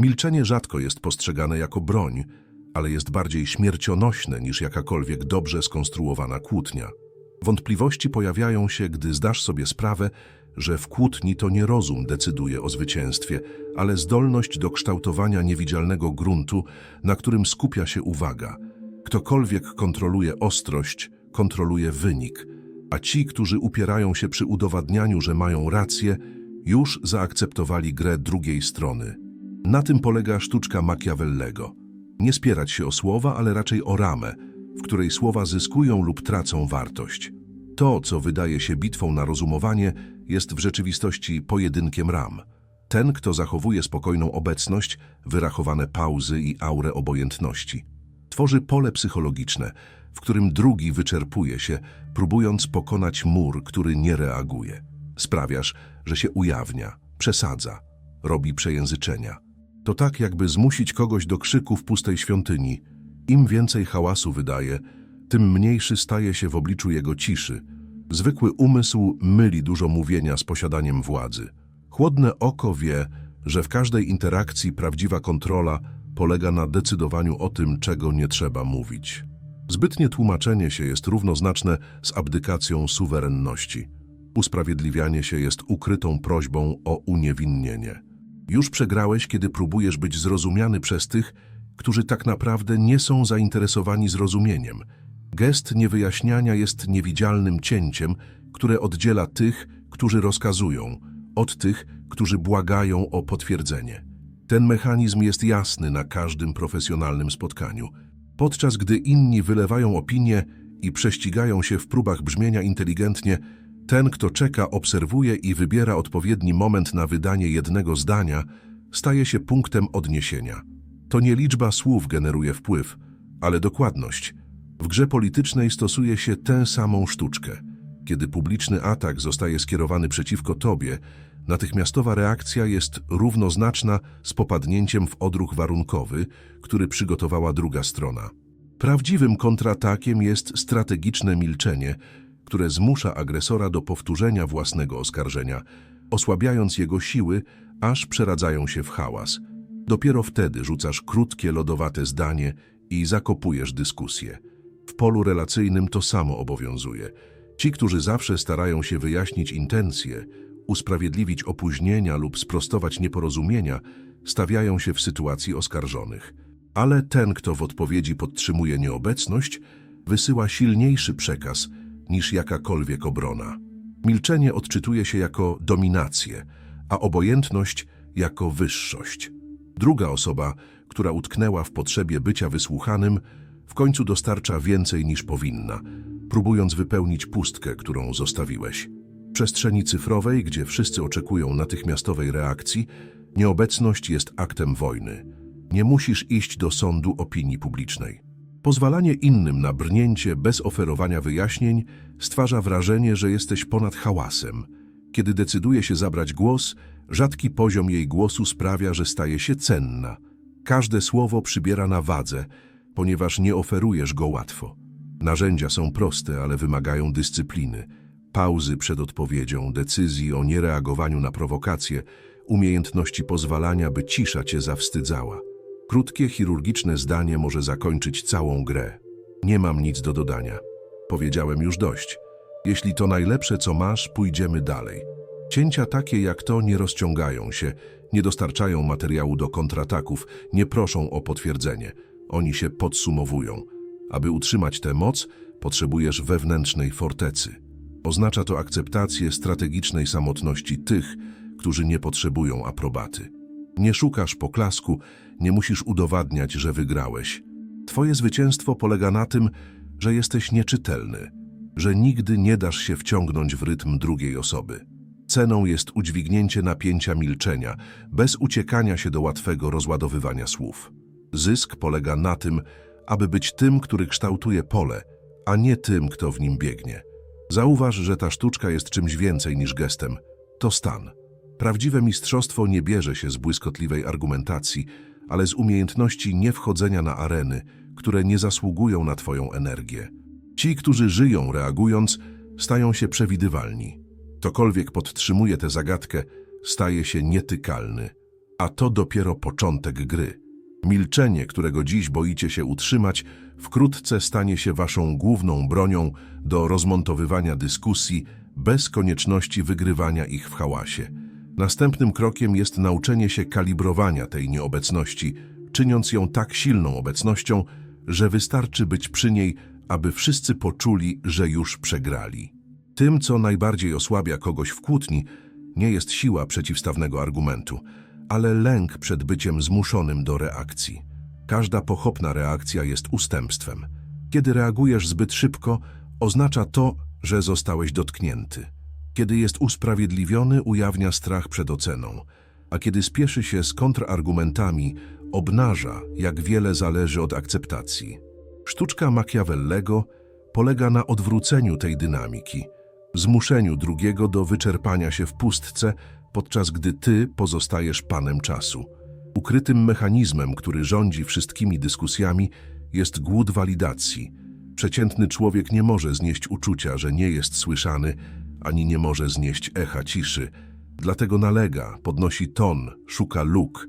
Milczenie rzadko jest postrzegane jako broń, ale jest bardziej śmiercionośne niż jakakolwiek dobrze skonstruowana kłótnia. Wątpliwości pojawiają się, gdy zdasz sobie sprawę, że w kłótni to nie rozum decyduje o zwycięstwie, ale zdolność do kształtowania niewidzialnego gruntu, na którym skupia się uwaga. Ktokolwiek kontroluje ostrość, kontroluje wynik, a ci, którzy upierają się przy udowadnianiu, że mają rację, już zaakceptowali grę drugiej strony. Na tym polega sztuczka Machiavellego. Nie spierać się o słowa, ale raczej o ramę, w której słowa zyskują lub tracą wartość. To, co wydaje się bitwą na rozumowanie, jest w rzeczywistości pojedynkiem ram. Ten, kto zachowuje spokojną obecność, wyrachowane pauzy i aurę obojętności. Tworzy pole psychologiczne, w którym drugi wyczerpuje się, próbując pokonać mur, który nie reaguje. Sprawiasz, że się ujawnia, przesadza, robi przejęzyczenia. To tak, jakby zmusić kogoś do krzyku w pustej świątyni. Im więcej hałasu wydaje, tym mniejszy staje się w obliczu jego ciszy. Zwykły umysł myli dużo mówienia z posiadaniem władzy. Chłodne oko wie, że w każdej interakcji prawdziwa kontrola polega na decydowaniu o tym, czego nie trzeba mówić. Zbytnie tłumaczenie się jest równoznaczne z abdykacją suwerenności. Usprawiedliwianie się jest ukrytą prośbą o uniewinnienie. Już przegrałeś, kiedy próbujesz być zrozumiany przez tych, którzy tak naprawdę nie są zainteresowani zrozumieniem. Gest niewyjaśniania jest niewidzialnym cięciem, które oddziela tych, którzy rozkazują, od tych, którzy błagają o potwierdzenie. Ten mechanizm jest jasny na każdym profesjonalnym spotkaniu. Podczas gdy inni wylewają opinie i prześcigają się w próbach brzmienia inteligentnie, ten, kto czeka, obserwuje i wybiera odpowiedni moment na wydanie jednego zdania, staje się punktem odniesienia. To nie liczba słów generuje wpływ, ale dokładność. W grze politycznej stosuje się tę samą sztuczkę. Kiedy publiczny atak zostaje skierowany przeciwko tobie, natychmiastowa reakcja jest równoznaczna z popadnięciem w odruch warunkowy, który przygotowała druga strona. Prawdziwym kontratakiem jest strategiczne milczenie, które zmusza agresora do powtórzenia własnego oskarżenia, osłabiając jego siły, aż przeradzają się w hałas. Dopiero wtedy rzucasz krótkie, lodowate zdanie i zakopujesz dyskusję. W polu relacyjnym to samo obowiązuje. Ci, którzy zawsze starają się wyjaśnić intencje, usprawiedliwić opóźnienia lub sprostować nieporozumienia, stawiają się w sytuacji oskarżonych. Ale ten, kto w odpowiedzi podtrzymuje nieobecność, wysyła silniejszy przekaz niż jakakolwiek obrona. Milczenie odczytuje się jako dominację, a obojętność jako wyższość. Druga osoba, która utknęła w potrzebie bycia wysłuchanym, w końcu dostarcza więcej niż powinna, próbując wypełnić pustkę, którą zostawiłeś. W przestrzeni cyfrowej, gdzie wszyscy oczekują natychmiastowej reakcji, nieobecność jest aktem wojny. Nie musisz iść do sądu opinii publicznej. Pozwalanie innym na brnięcie bez oferowania wyjaśnień stwarza wrażenie, że jesteś ponad hałasem. Kiedy decyduje się zabrać głos, rzadki poziom jej głosu sprawia, że staje się cenna. Każde słowo przybiera na wadze, ponieważ nie oferujesz go łatwo. Narzędzia są proste, ale wymagają dyscypliny. Pauzy przed odpowiedzią, decyzji o niereagowaniu na prowokacje, umiejętności pozwalania, by cisza cię zawstydzała. Krótkie, chirurgiczne zdanie może zakończyć całą grę. Nie mam nic do dodania. Powiedziałem już dość. Jeśli to najlepsze, co masz, pójdziemy dalej. Cięcia takie jak to nie rozciągają się, nie dostarczają materiału do kontrataków, nie proszą o potwierdzenie. Oni się podsumowują. Aby utrzymać tę moc, potrzebujesz wewnętrznej fortecy. Oznacza to akceptację strategicznej samotności tych, którzy nie potrzebują aprobaty. Nie szukasz poklasku, nie musisz udowadniać, że wygrałeś. Twoje zwycięstwo polega na tym, że jesteś nieczytelny, że nigdy nie dasz się wciągnąć w rytm drugiej osoby. Ceną jest udźwignięcie napięcia milczenia, bez uciekania się do łatwego rozładowywania słów. Zysk polega na tym, aby być tym, który kształtuje pole, a nie tym, kto w nim biegnie. Zauważ, że ta sztuczka jest czymś więcej niż gestem. To stan. Prawdziwe mistrzostwo nie bierze się z błyskotliwej argumentacji, ale z umiejętności niewchodzenia na areny, które nie zasługują na Twoją energię. Ci, którzy żyją reagując, stają się przewidywalni. Ktokolwiek podtrzymuje tę zagadkę, staje się nietykalny. A to dopiero początek gry. Milczenie, którego dziś boicie się utrzymać, wkrótce stanie się waszą główną bronią do rozmontowywania dyskusji bez konieczności wygrywania ich w hałasie. Następnym krokiem jest nauczenie się kalibrowania tej nieobecności, czyniąc ją tak silną obecnością, że wystarczy być przy niej, aby wszyscy poczuli, że już przegrali. Tym, co najbardziej osłabia kogoś w kłótni, nie jest siła przeciwstawnego argumentu, ale lęk przed byciem zmuszonym do reakcji. Każda pochopna reakcja jest ustępstwem. Kiedy reagujesz zbyt szybko, oznacza to, że zostałeś dotknięty. Kiedy jest usprawiedliwiony, ujawnia strach przed oceną, a kiedy spieszy się z kontrargumentami, obnaża, jak wiele zależy od akceptacji. Sztuczka Machiavellego polega na odwróceniu tej dynamiki, zmuszeniu drugiego do wyczerpania się w pustce, podczas gdy ty pozostajesz panem czasu. Ukrytym mechanizmem, który rządzi wszystkimi dyskusjami, jest głód walidacji. Przeciętny człowiek nie może znieść uczucia, że nie jest słyszany, ani nie może znieść echa ciszy. Dlatego nalega, podnosi ton, szuka luk.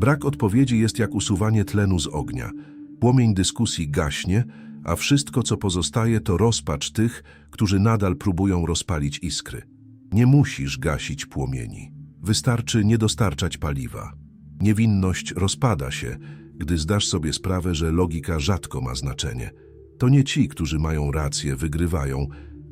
Brak odpowiedzi jest jak usuwanie tlenu z ognia. Płomień dyskusji gaśnie, a wszystko, co pozostaje, to rozpacz tych, którzy nadal próbują rozpalić iskry. Nie musisz gasić płomieni. Wystarczy nie dostarczać paliwa. Niewinność rozpada się, gdy zdasz sobie sprawę, że logika rzadko ma znaczenie. To nie ci, którzy mają rację, wygrywają,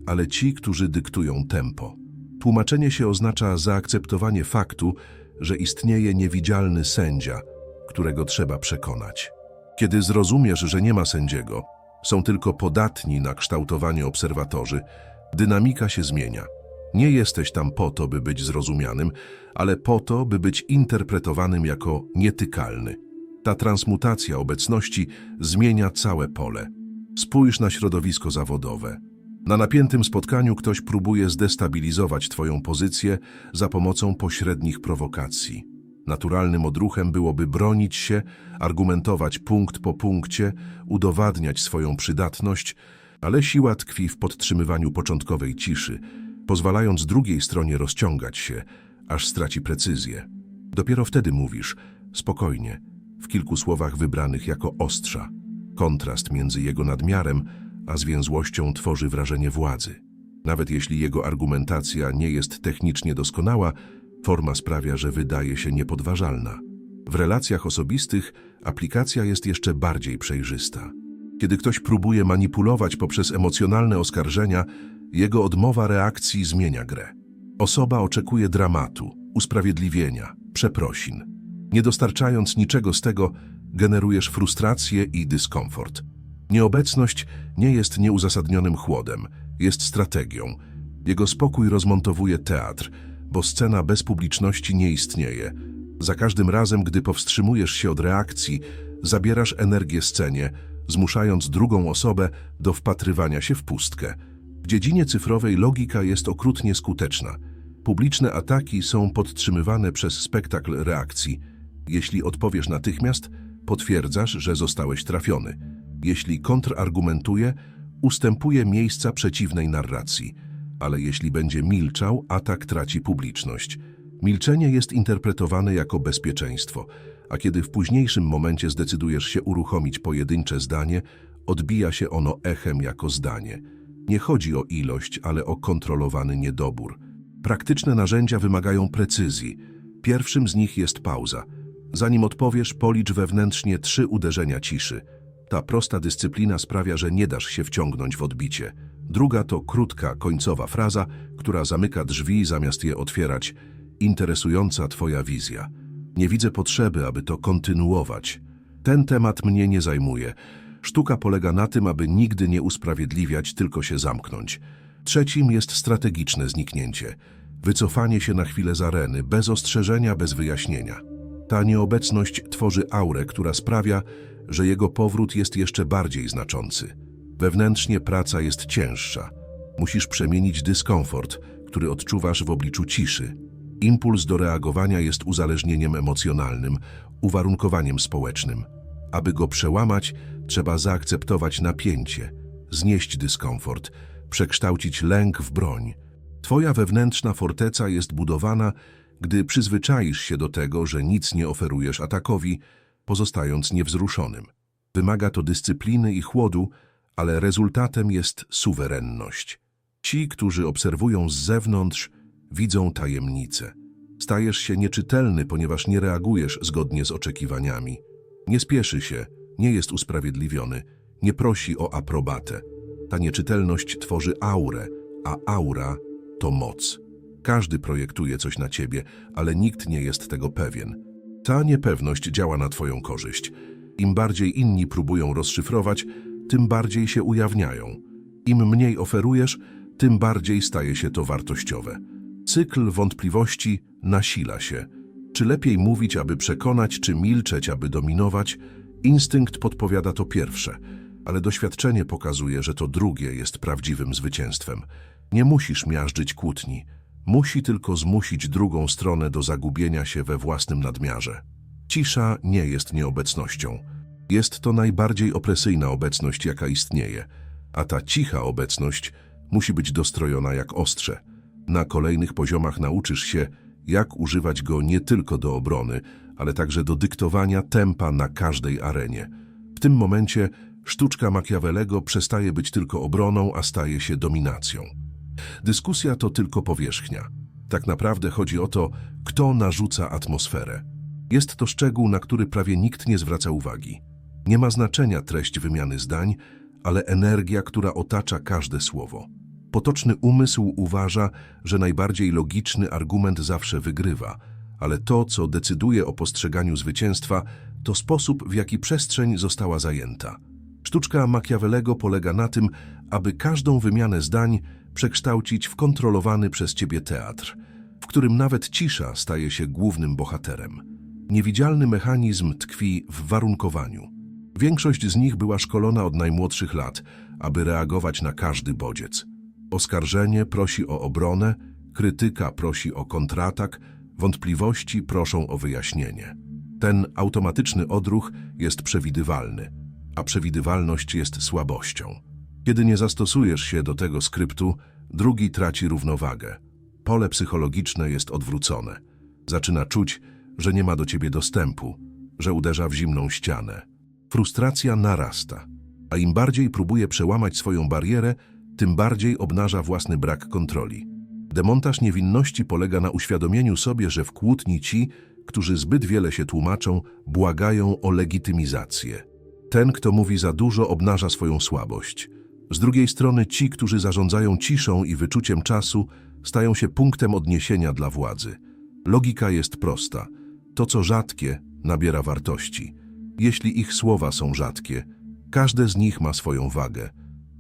ale ci, którzy dyktują tempo. Tłumaczenie się oznacza zaakceptowanie faktu, że istnieje niewidzialny sędzia, którego trzeba przekonać. Kiedy zrozumiesz, że nie ma sędziego, są tylko podatni na kształtowanie obserwatorzy, dynamika się zmienia. Nie jesteś tam po to, by być zrozumianym, ale po to, by być interpretowanym jako nietykalny. Ta transmutacja obecności zmienia całe pole. Spójrz na środowisko zawodowe. Na napiętym spotkaniu ktoś próbuje zdestabilizować Twoją pozycję za pomocą pośrednich prowokacji. Naturalnym odruchem byłoby bronić się, argumentować punkt po punkcie, udowadniać swoją przydatność, ale siła tkwi w podtrzymywaniu początkowej ciszy, pozwalając drugiej stronie rozciągać się, aż straci precyzję. Dopiero wtedy mówisz, spokojnie, w kilku słowach wybranych jako ostrza. Kontrast między jego nadmiarem a zwięzłością tworzy wrażenie władzy. Nawet jeśli jego argumentacja nie jest technicznie doskonała, forma sprawia, że wydaje się niepodważalna. W relacjach osobistych aplikacja jest jeszcze bardziej przejrzysta. Kiedy ktoś próbuje manipulować poprzez emocjonalne oskarżenia, jego odmowa reakcji zmienia grę. Osoba oczekuje dramatu, usprawiedliwienia, przeprosin. Nie dostarczając niczego z tego, generujesz frustrację i dyskomfort. Nieobecność nie jest nieuzasadnionym chłodem, jest strategią. Jego spokój rozmontowuje teatr, bo scena bez publiczności nie istnieje. Za każdym razem, gdy powstrzymujesz się od reakcji, zabierasz energię scenie, zmuszając drugą osobę do wpatrywania się w pustkę. W dziedzinie cyfrowej logika jest okrutnie skuteczna. Publiczne ataki są podtrzymywane przez spektakl reakcji. Jeśli odpowiesz natychmiast, potwierdzasz, że zostałeś trafiony. Jeśli kontrargumentuje, ustępuje miejsca przeciwnej narracji. Ale jeśli będzie milczał, atak traci publiczność. Milczenie jest interpretowane jako bezpieczeństwo, a kiedy w późniejszym momencie zdecydujesz się uruchomić pojedyncze zdanie, odbija się ono echem jako zdanie. Nie chodzi o ilość, ale o kontrolowany niedobór. Praktyczne narzędzia wymagają precyzji. Pierwszym z nich jest pauza. Zanim odpowiesz, policz wewnętrznie trzy uderzenia ciszy. Ta prosta dyscyplina sprawia, że nie dasz się wciągnąć w odbicie. Druga to krótka, końcowa fraza, która zamyka drzwi zamiast je otwierać. Interesująca Twoja wizja. Nie widzę potrzeby, aby to kontynuować. Ten temat mnie nie zajmuje. Sztuka polega na tym, aby nigdy nie usprawiedliwiać, tylko się zamknąć. Trzecim jest strategiczne zniknięcie. Wycofanie się na chwilę z areny, bez ostrzeżenia, bez wyjaśnienia. Ta nieobecność tworzy aurę, która sprawia, że jego powrót jest jeszcze bardziej znaczący. Wewnętrznie praca jest cięższa. Musisz przemienić dyskomfort, który odczuwasz w obliczu ciszy. Impuls do reagowania jest uzależnieniem emocjonalnym, uwarunkowaniem społecznym. Aby go przełamać, trzeba zaakceptować napięcie, znieść dyskomfort, przekształcić lęk w broń. Twoja wewnętrzna forteca jest budowana, Gdy przyzwyczaisz się do tego, że nic nie oferujesz atakowi, pozostając niewzruszonym. Wymaga to dyscypliny i chłodu, ale rezultatem jest suwerenność. Ci, którzy obserwują z zewnątrz, widzą tajemnice. Stajesz się nieczytelny, ponieważ nie reagujesz zgodnie z oczekiwaniami. Nie spieszy się, nie jest usprawiedliwiony, nie prosi o aprobatę. Ta nieczytelność tworzy aurę, a aura to moc. Każdy projektuje coś na ciebie, ale nikt nie jest tego pewien. Ta niepewność działa na twoją korzyść. Im bardziej inni próbują rozszyfrować, tym bardziej się ujawniają. Im mniej oferujesz, tym bardziej staje się to wartościowe. Cykl wątpliwości nasila się. Czy lepiej mówić, aby przekonać, czy milczeć, aby dominować? Instynkt podpowiada to pierwsze, ale doświadczenie pokazuje, że to drugie jest prawdziwym zwycięstwem. Nie musisz miażdżyć kłótni. Musi tylko zmusić drugą stronę do zagubienia się we własnym nadmiarze. Cisza nie jest nieobecnością. Jest to najbardziej opresyjna obecność, jaka istnieje, a ta cicha obecność musi być dostrojona jak ostrze. Na kolejnych poziomach nauczysz się, jak używać go nie tylko do obrony, ale także do dyktowania tempa na każdej arenie. W tym momencie sztuczka Machiavellego przestaje być tylko obroną, a staje się dominacją. Dyskusja to tylko powierzchnia. Tak naprawdę chodzi o to, kto narzuca atmosferę. Jest to szczegół, na który prawie nikt nie zwraca uwagi. Nie ma znaczenia treść wymiany zdań, ale energia, która otacza każde słowo. Potoczny umysł uważa, że najbardziej logiczny argument zawsze wygrywa, ale to, co decyduje o postrzeganiu zwycięstwa, to sposób, w jaki przestrzeń została zajęta. Sztuczka Machiavellego polega na tym, aby każdą wymianę zdań przekształcić w kontrolowany przez ciebie teatr, w którym nawet cisza staje się głównym bohaterem. Niewidzialny mechanizm tkwi w warunkowaniu. Większość z nich była szkolona od najmłodszych lat, aby reagować na każdy bodziec. Oskarżenie prosi o obronę, krytyka prosi o kontratak, wątpliwości proszą o wyjaśnienie. Ten automatyczny odruch jest przewidywalny, a przewidywalność jest słabością. Kiedy nie zastosujesz się do tego skryptu, drugi traci równowagę. Pole psychologiczne jest odwrócone. Zaczyna czuć, że nie ma do ciebie dostępu, że uderza w zimną ścianę. Frustracja narasta, a im bardziej próbuje przełamać swoją barierę, tym bardziej obnaża własny brak kontroli. Demontaż niewinności polega na uświadomieniu sobie, że w kłótni ci, którzy zbyt wiele się tłumaczą, błagają o legitymizację. Ten, kto mówi za dużo, obnaża swoją słabość. Z drugiej strony ci, którzy zarządzają ciszą i wyczuciem czasu, stają się punktem odniesienia dla władzy. Logika jest prosta. To, co rzadkie, nabiera wartości. Jeśli ich słowa są rzadkie, każde z nich ma swoją wagę.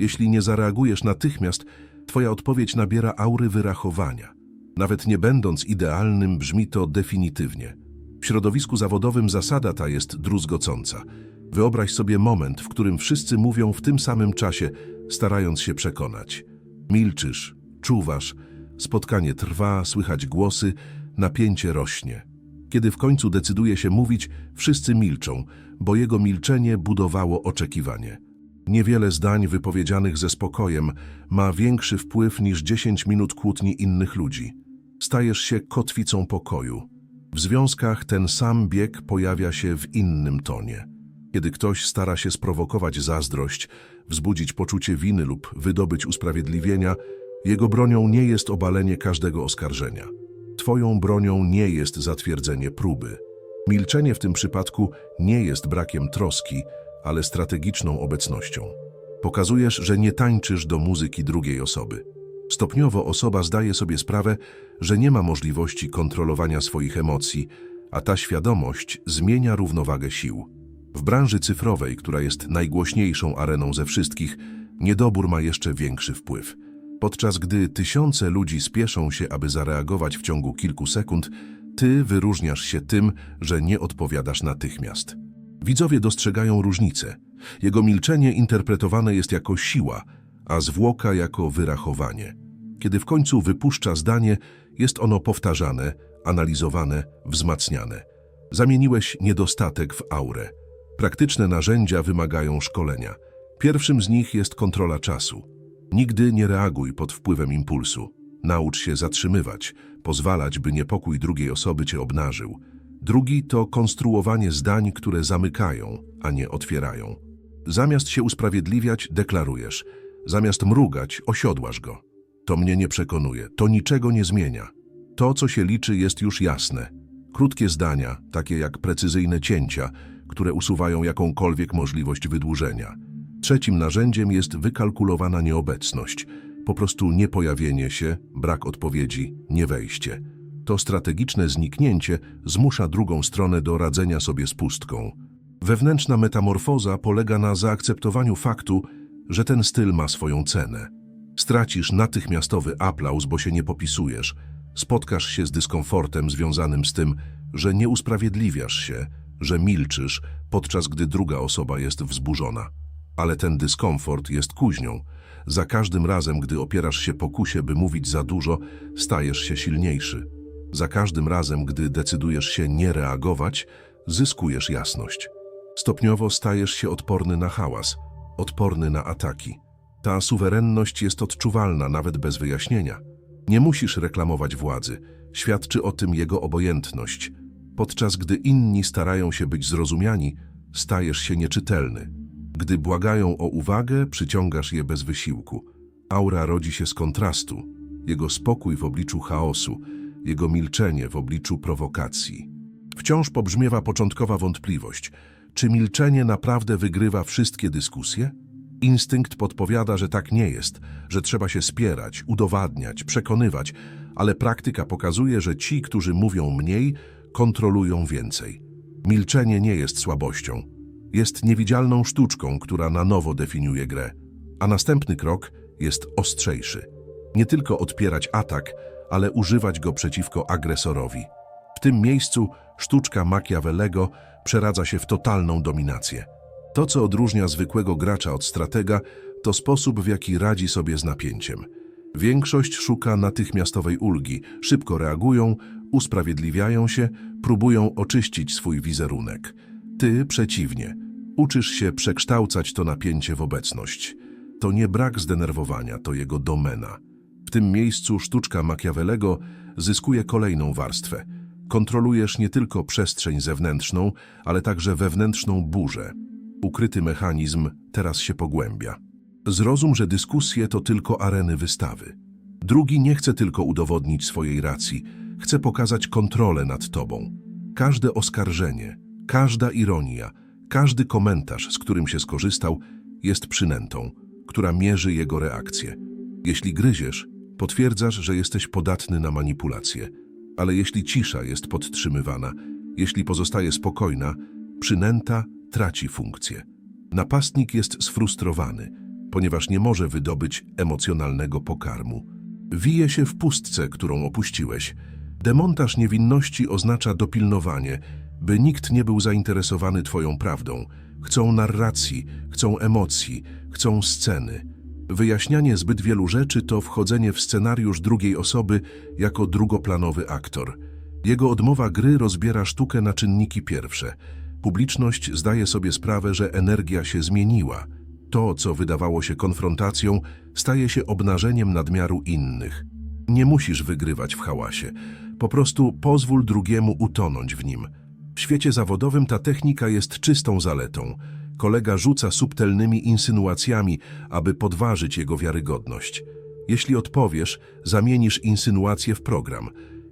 Jeśli nie zareagujesz natychmiast, twoja odpowiedź nabiera aury wyrachowania. Nawet nie będąc idealnym, brzmi to definitywnie. W środowisku zawodowym zasada ta jest druzgocąca. Wyobraź sobie moment, w którym wszyscy mówią w tym samym czasie, starając się przekonać. Milczysz, czuwasz, spotkanie trwa, słychać głosy, napięcie rośnie. Kiedy w końcu decyduje się mówić, wszyscy milczą, bo jego milczenie budowało oczekiwanie. Niewiele zdań wypowiedzianych ze spokojem ma większy wpływ niż 10 minut kłótni innych ludzi. Stajesz się kotwicą pokoju. W związkach ten sam bieg pojawia się w innym tonie. Kiedy ktoś stara się sprowokować zazdrość, wzbudzić poczucie winy lub wydobyć usprawiedliwienia, jego bronią nie jest obalenie każdego oskarżenia. Twoją bronią nie jest zatwierdzenie próby. Milczenie w tym przypadku nie jest brakiem troski, ale strategiczną obecnością. Pokazujesz, że nie tańczysz do muzyki drugiej osoby. Stopniowo osoba zdaje sobie sprawę, że nie ma możliwości kontrolowania swoich emocji, a ta świadomość zmienia równowagę sił. W branży cyfrowej, która jest najgłośniejszą areną ze wszystkich, niedobór ma jeszcze większy wpływ. Podczas gdy tysiące ludzi spieszą się, aby zareagować w ciągu kilku sekund, ty wyróżniasz się tym, że nie odpowiadasz natychmiast. Widzowie dostrzegają różnicę. Jego milczenie interpretowane jest jako siła, a zwłoka jako wyrachowanie. Kiedy w końcu wypuszcza zdanie, jest ono powtarzane, analizowane, wzmacniane. Zamieniłeś niedostatek w aurę. Praktyczne narzędzia wymagają szkolenia. Pierwszym z nich jest kontrola czasu. Nigdy nie reaguj pod wpływem impulsu. Naucz się zatrzymywać, pozwalać, by niepokój drugiej osoby cię obnażył. Drugi to konstruowanie zdań, które zamykają, a nie otwierają. Zamiast się usprawiedliwiać, deklarujesz. Zamiast mrugać, osiodłasz go. To mnie nie przekonuje, to niczego nie zmienia. To, co się liczy, jest już jasne. Krótkie zdania, takie jak precyzyjne cięcia, które usuwają jakąkolwiek możliwość wydłużenia. Trzecim narzędziem jest wykalkulowana nieobecność. Po prostu niepojawienie się, brak odpowiedzi, niewejście. To strategiczne zniknięcie zmusza drugą stronę do radzenia sobie z pustką. Wewnętrzna metamorfoza polega na zaakceptowaniu faktu, że ten styl ma swoją cenę. Stracisz natychmiastowy aplauz, bo się nie popisujesz. Spotkasz się z dyskomfortem związanym z tym, że nie usprawiedliwiasz się, że milczysz, podczas gdy druga osoba jest wzburzona. Ale ten dyskomfort jest kuźnią. Za każdym razem, gdy opierasz się pokusie, by mówić za dużo, stajesz się silniejszy. Za każdym razem, gdy decydujesz się nie reagować, zyskujesz jasność. Stopniowo stajesz się odporny na hałas, odporny na ataki. Ta suwerenność jest odczuwalna nawet bez wyjaśnienia. Nie musisz reklamować władzy, świadczy o tym jego obojętność. Podczas gdy inni starają się być zrozumiani, stajesz się nieczytelny. Gdy błagają o uwagę, przyciągasz je bez wysiłku. Aura rodzi się z kontrastu, jego spokój w obliczu chaosu, jego milczenie w obliczu prowokacji. Wciąż pobrzmiewa początkowa wątpliwość. Czy milczenie naprawdę wygrywa wszystkie dyskusje? Instynkt podpowiada, że tak nie jest, że trzeba się spierać, udowadniać, przekonywać, ale praktyka pokazuje, że ci, którzy mówią mniej, kontrolują więcej. Milczenie nie jest słabością. Jest niewidzialną sztuczką, która na nowo definiuje grę. A następny krok jest ostrzejszy. Nie tylko odpierać atak, ale używać go przeciwko agresorowi. W tym miejscu sztuczka Machiavellego przeradza się w totalną dominację. To, co odróżnia zwykłego gracza od stratega, to sposób, w jaki radzi sobie z napięciem. Większość szuka natychmiastowej ulgi, szybko reagują, usprawiedliwiają się, próbują oczyścić swój wizerunek. Ty przeciwnie, uczysz się przekształcać to napięcie w obecność. To nie brak zdenerwowania, to jego domena. W tym miejscu sztuczka Machiavellego zyskuje kolejną warstwę. Kontrolujesz nie tylko przestrzeń zewnętrzną, ale także wewnętrzną burzę. Ukryty mechanizm teraz się pogłębia. Zrozum, że dyskusje to tylko areny wystawy. Drugi nie chce tylko udowodnić swojej racji, chce pokazać kontrolę nad tobą. Każde oskarżenie, każda ironia, każdy komentarz, z którym się skorzystał, jest przynętą, która mierzy jego reakcję. Jeśli gryziesz, potwierdzasz, że jesteś podatny na manipulację. Ale jeśli cisza jest podtrzymywana, jeśli pozostaje spokojna, przynęta traci funkcję. Napastnik jest sfrustrowany, ponieważ nie może wydobyć emocjonalnego pokarmu. Wije się w pustce, którą opuściłeś. Demontaż niewinności oznacza dopilnowanie, by nikt nie był zainteresowany twoją prawdą. Chcą narracji, chcą emocji, chcą sceny. Wyjaśnianie zbyt wielu rzeczy to wchodzenie w scenariusz drugiej osoby jako drugoplanowy aktor. Jego odmowa gry rozbiera sztukę na czynniki pierwsze. Publiczność zdaje sobie sprawę, że energia się zmieniła. To, co wydawało się konfrontacją, staje się obnażeniem nadmiaru innych. Nie musisz wygrywać w hałasie. Po prostu pozwól drugiemu utonąć w nim. W świecie zawodowym ta technika jest czystą zaletą. Kolega rzuca subtelnymi insynuacjami, aby podważyć jego wiarygodność. Jeśli odpowiesz, zamienisz insynuację w program.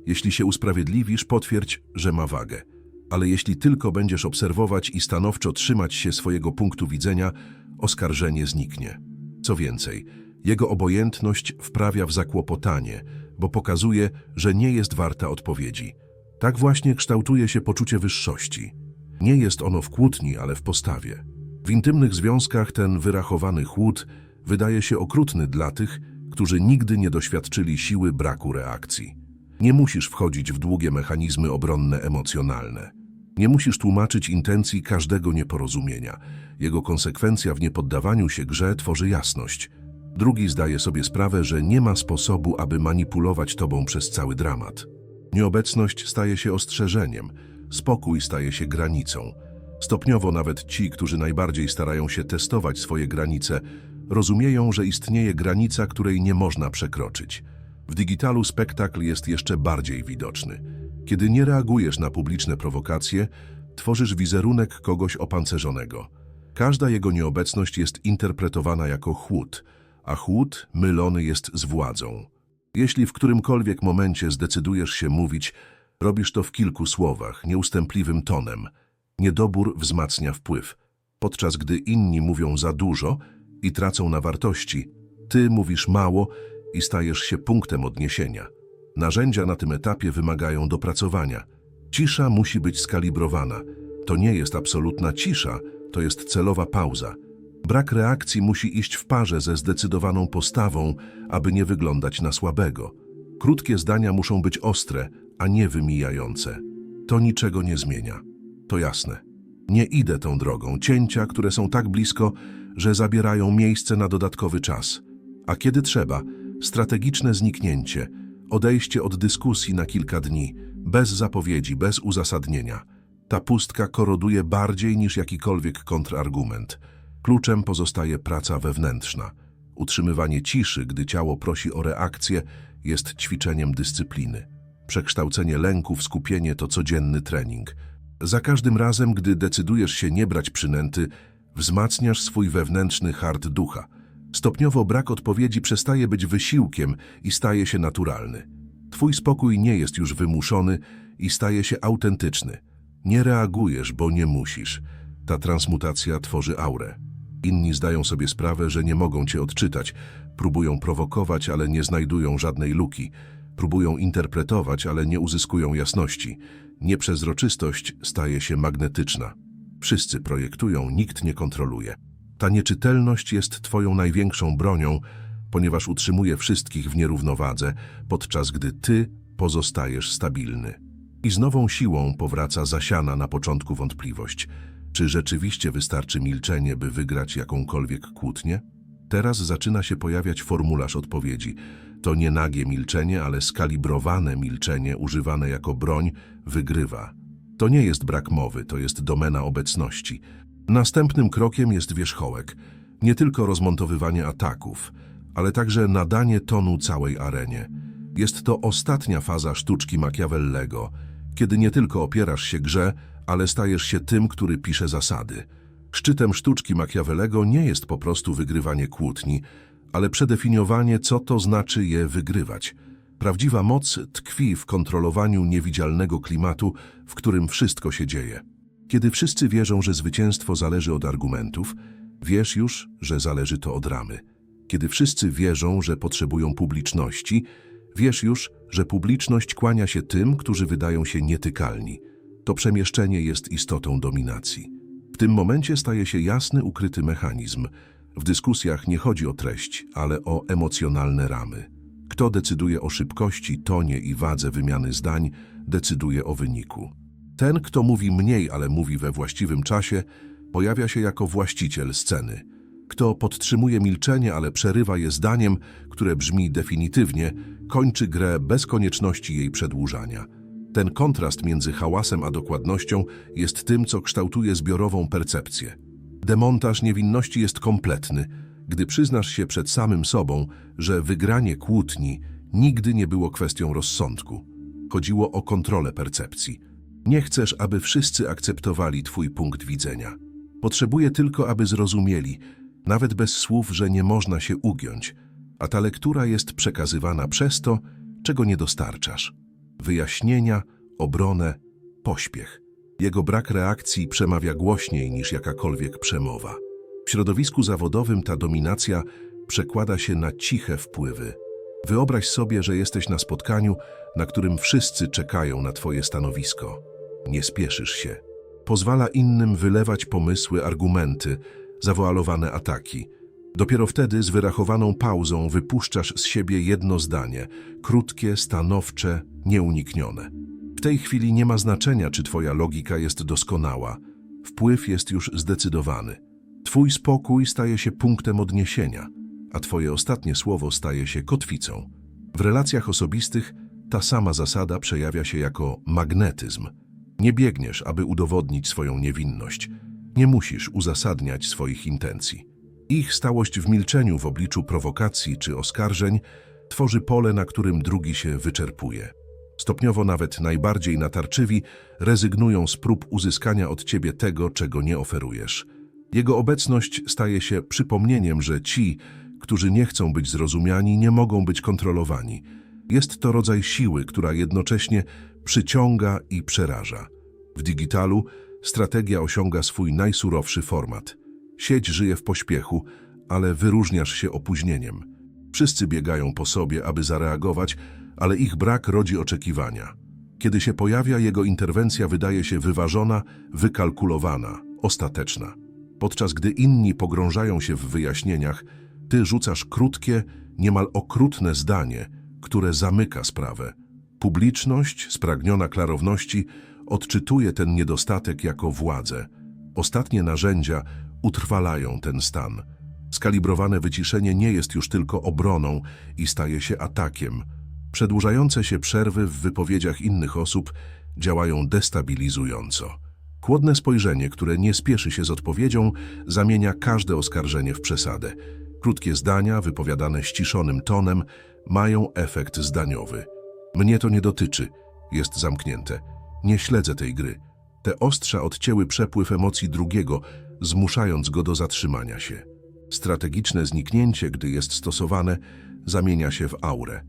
Jeśli się usprawiedliwisz, potwierdź, że ma wagę. Ale jeśli tylko będziesz obserwować i stanowczo trzymać się swojego punktu widzenia, oskarżenie zniknie. Co więcej, jego obojętność wprawia w zakłopotanie, bo pokazuje, że nie jest warta odpowiedzi. Tak właśnie kształtuje się poczucie wyższości. Nie jest ono w kłótni, ale w postawie. W intymnych związkach ten wyrachowany chłód wydaje się okrutny dla tych, którzy nigdy nie doświadczyli siły braku reakcji. Nie musisz wchodzić w długie mechanizmy obronne emocjonalne. Nie musisz tłumaczyć intencji każdego nieporozumienia. Jego konsekwencja w niepoddawaniu się grze tworzy jasność. Drugi zdaje sobie sprawę, że nie ma sposobu, aby manipulować tobą przez cały dramat. Nieobecność staje się ostrzeżeniem, spokój staje się granicą. Stopniowo nawet ci, którzy najbardziej starają się testować swoje granice, rozumieją, że istnieje granica, której nie można przekroczyć. W digitalu spektakl jest jeszcze bardziej widoczny. Kiedy nie reagujesz na publiczne prowokacje, tworzysz wizerunek kogoś opancerzonego. Każda jego nieobecność jest interpretowana jako chłód, a chłód mylony jest z władzą. Jeśli w którymkolwiek momencie zdecydujesz się mówić, robisz to w kilku słowach, nieustępliwym tonem. Niedobór wzmacnia wpływ. Podczas gdy inni mówią za dużo i tracą na wartości, ty mówisz mało i stajesz się punktem odniesienia. Narzędzia na tym etapie wymagają dopracowania. Cisza musi być skalibrowana. To nie jest absolutna cisza, to jest celowa pauza. Brak reakcji musi iść w parze ze zdecydowaną postawą, aby nie wyglądać na słabego. Krótkie zdania muszą być ostre, a nie wymijające. To niczego nie zmienia. To jasne. Nie idę tą drogą. Cięcia, które są tak blisko, że zabierają miejsce na dodatkowy czas. A kiedy trzeba, strategiczne zniknięcie, odejście od dyskusji na kilka dni, bez zapowiedzi, bez uzasadnienia. Ta pustka koroduje bardziej niż jakikolwiek kontrargument. Kluczem pozostaje praca wewnętrzna. Utrzymywanie ciszy, gdy ciało prosi o reakcję, jest ćwiczeniem dyscypliny. Przekształcenie lęku w skupienie to codzienny trening. Za każdym razem, gdy decydujesz się nie brać przynęty, wzmacniasz swój wewnętrzny hard ducha. Stopniowo brak odpowiedzi przestaje być wysiłkiem i staje się naturalny. Twój spokój nie jest już wymuszony i staje się autentyczny. Nie reagujesz, bo nie musisz. Ta transmutacja tworzy aurę. Inni zdają sobie sprawę, że nie mogą cię odczytać, próbują prowokować, ale nie znajdują żadnej luki, próbują interpretować, ale nie uzyskują jasności. Nieprzezroczystość staje się magnetyczna. Wszyscy projektują, nikt nie kontroluje. Ta nieczytelność jest twoją największą bronią, ponieważ utrzymuje wszystkich w nierównowadze, podczas gdy ty pozostajesz stabilny. I z nową siłą powraca zasiana na początku wątpliwość. Czy rzeczywiście wystarczy milczenie, by wygrać jakąkolwiek kłótnię? Teraz zaczyna się pojawiać formularz odpowiedzi. To nie nagie milczenie, ale skalibrowane milczenie używane jako broń wygrywa. To nie jest brak mowy, to jest domena obecności. Następnym krokiem jest wierzchołek. Nie tylko rozmontowywanie ataków, ale także nadanie tonu całej arenie. Jest to ostatnia faza sztuczki Machiavellego, kiedy nie tylko opierasz się grze, ale stajesz się tym, który pisze zasady. Szczytem sztuczki Machiavellego nie jest po prostu wygrywanie kłótni, ale przedefiniowanie, co to znaczy je wygrywać. Prawdziwa moc tkwi w kontrolowaniu niewidzialnego klimatu, w którym wszystko się dzieje. Kiedy wszyscy wierzą, że zwycięstwo zależy od argumentów, wiesz już, że zależy to od ramy. Kiedy wszyscy wierzą, że potrzebują publiczności, wiesz już, że publiczność kłania się tym, którzy wydają się nietykalni. To przemieszczenie jest istotą dominacji. W tym momencie staje się jasny, ukryty mechanizm. W dyskusjach nie chodzi o treść, ale o emocjonalne ramy. Kto decyduje o szybkości, tonie i wadze wymiany zdań, decyduje o wyniku. Ten, kto mówi mniej, ale mówi we właściwym czasie, pojawia się jako właściciel sceny. Kto podtrzymuje milczenie, ale przerywa je zdaniem, które brzmi definitywnie, kończy grę bez konieczności jej przedłużania. Ten kontrast między hałasem a dokładnością jest tym, co kształtuje zbiorową percepcję. Demontaż niewinności jest kompletny, gdy przyznasz się przed samym sobą, że wygranie kłótni nigdy nie było kwestią rozsądku. Chodziło o kontrolę percepcji. Nie chcesz, aby wszyscy akceptowali Twój punkt widzenia. Potrzebuję tylko, aby zrozumieli, nawet bez słów, że nie można się ugiąć, a ta lektura jest przekazywana przez to, czego nie dostarczasz. Wyjaśnienia, obronę, pośpiech. Jego brak reakcji przemawia głośniej niż jakakolwiek przemowa. W środowisku zawodowym ta dominacja przekłada się na ciche wpływy. Wyobraź sobie, że jesteś na spotkaniu, na którym wszyscy czekają na Twoje stanowisko. Nie spieszysz się. Pozwala innym wylewać pomysły, argumenty, zawoalowane ataki. Dopiero wtedy z wyrachowaną pauzą wypuszczasz z siebie jedno zdanie, krótkie, stanowcze, nieuniknione. W tej chwili nie ma znaczenia, czy Twoja logika jest doskonała. Wpływ jest już zdecydowany. Twój spokój staje się punktem odniesienia, a Twoje ostatnie słowo staje się kotwicą. W relacjach osobistych ta sama zasada przejawia się jako magnetyzm. Nie biegniesz, aby udowodnić swoją niewinność. Nie musisz uzasadniać swoich intencji. Ich stałość w milczeniu w obliczu prowokacji czy oskarżeń tworzy pole, na którym drugi się wyczerpuje. Stopniowo nawet najbardziej natarczywi rezygnują z prób uzyskania od ciebie tego, czego nie oferujesz. Jego obecność staje się przypomnieniem, że ci, którzy nie chcą być zrozumiani, nie mogą być kontrolowani. Jest to rodzaj siły, która jednocześnie przyciąga i przeraża. W digitalu strategia osiąga swój najsurowszy format. Sieć żyje w pośpiechu, ale wyróżniasz się opóźnieniem. Wszyscy biegają po sobie, aby zareagować, ale ich brak rodzi oczekiwania. Kiedy się pojawia, jego interwencja wydaje się wyważona, wykalkulowana, ostateczna. Podczas gdy inni pogrążają się w wyjaśnieniach, ty rzucasz krótkie, niemal okrutne zdanie, które zamyka sprawę. Publiczność, spragniona klarowności, odczytuje ten niedostatek jako władzę. Ostatnie narzędzia utrwalają ten stan. Skalibrowane wyciszenie nie jest już tylko obroną i staje się atakiem. Przedłużające się przerwy w wypowiedziach innych osób działają destabilizująco. Chłodne spojrzenie, które nie spieszy się z odpowiedzią, zamienia każde oskarżenie w przesadę. Krótkie zdania, wypowiadane ściszonym tonem, mają efekt zdaniowy. Mnie to nie dotyczy, jest zamknięte. Nie śledzę tej gry. Te ostrza odcięły przepływ emocji drugiego, zmuszając go do zatrzymania się. Strategiczne zniknięcie, gdy jest stosowane, zamienia się w aurę.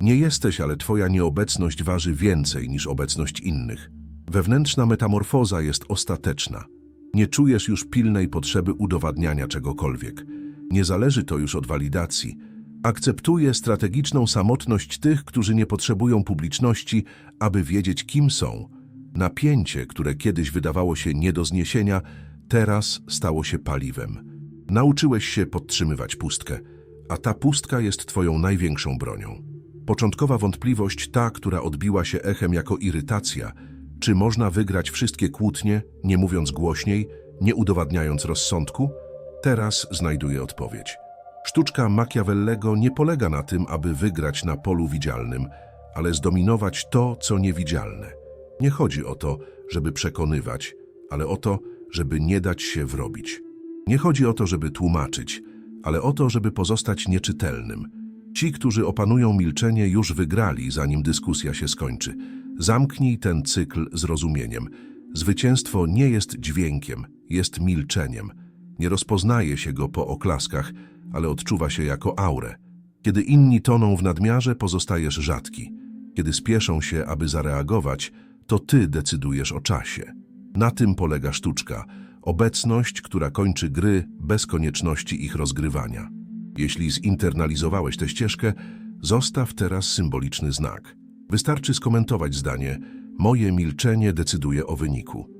Nie jesteś, ale twoja nieobecność waży więcej niż obecność innych. Wewnętrzna metamorfoza jest ostateczna. Nie czujesz już pilnej potrzeby udowadniania czegokolwiek. Nie zależy to już od walidacji. Akceptuje strategiczną samotność tych, którzy nie potrzebują publiczności, aby wiedzieć, kim są. Napięcie, które kiedyś wydawało się nie do zniesienia, teraz stało się paliwem. Nauczyłeś się podtrzymywać pustkę, a ta pustka jest twoją największą bronią. Początkowa wątpliwość, ta, która odbiła się echem jako irytacja, czy można wygrać wszystkie kłótnie, nie mówiąc głośniej, nie udowadniając rozsądku, teraz znajduje odpowiedź. Sztuczka Machiavellego nie polega na tym, aby wygrać na polu widzialnym, ale zdominować to, co niewidzialne. Nie chodzi o to, żeby przekonywać, ale o to, żeby nie dać się wrobić. Nie chodzi o to, żeby tłumaczyć, ale o to, żeby pozostać nieczytelnym. Ci, którzy opanują milczenie, już wygrali, zanim dyskusja się skończy. Zamknij ten cykl zrozumieniem. Zwycięstwo nie jest dźwiękiem, jest milczeniem. Nie rozpoznaje się go po oklaskach, ale odczuwa się jako aurę. Kiedy inni toną w nadmiarze, pozostajesz rzadki. Kiedy spieszą się, aby zareagować, to ty decydujesz o czasie. Na tym polega sztuczka. Obecność, która kończy gry bez konieczności ich rozgrywania. Jeśli zinternalizowałeś tę ścieżkę, zostaw teraz symboliczny znak. Wystarczy skomentować zdanie Moje milczenie decyduje o wyniku.